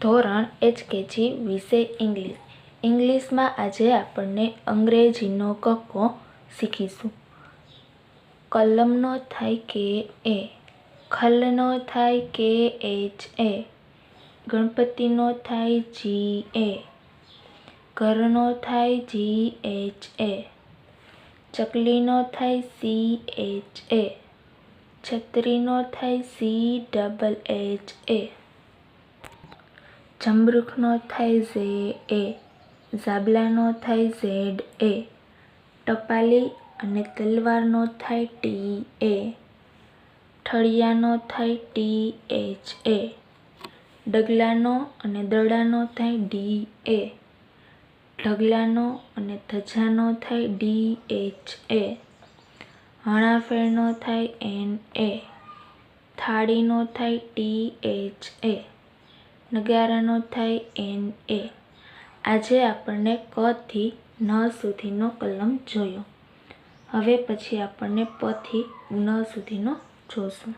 ધોરણ એચકેજી વિષય ઇંગ્લિશ ઇંગ્લિશમાં આજે આપણને અંગ્રેજીનો કક્કો શીખીશું. કલમનો થાય કે એ, ખલનો થાય કે એચ એ ગણપતિનો થાય જી એ ઘરનો થાય જી એચ એ ચકલીનો થાય સી એચ એ છત્રીનો થાય સી ડબલ એચ એ જમરૂખનો થાય ઝે એ ઝાબલાનો થાય ઝેડ એ, ટપાલી અને તલવારનો થાય ટી એ ઠળિયાનો થાય ટી એચ એ ડગલાનો અને દડાનો થાય ડી એ ઢગલાનો અને ધજાનો થાય ડી એચ એ હણાફેરનો થાય એન એ થાળીનો થાય ટી એચ એ. નગારાનો થાય એન એ. આજે આપણને ક ન સુધીનો કલમ જોયો. હવે પછી આપણને પ થી ન સુધીનો જોશું.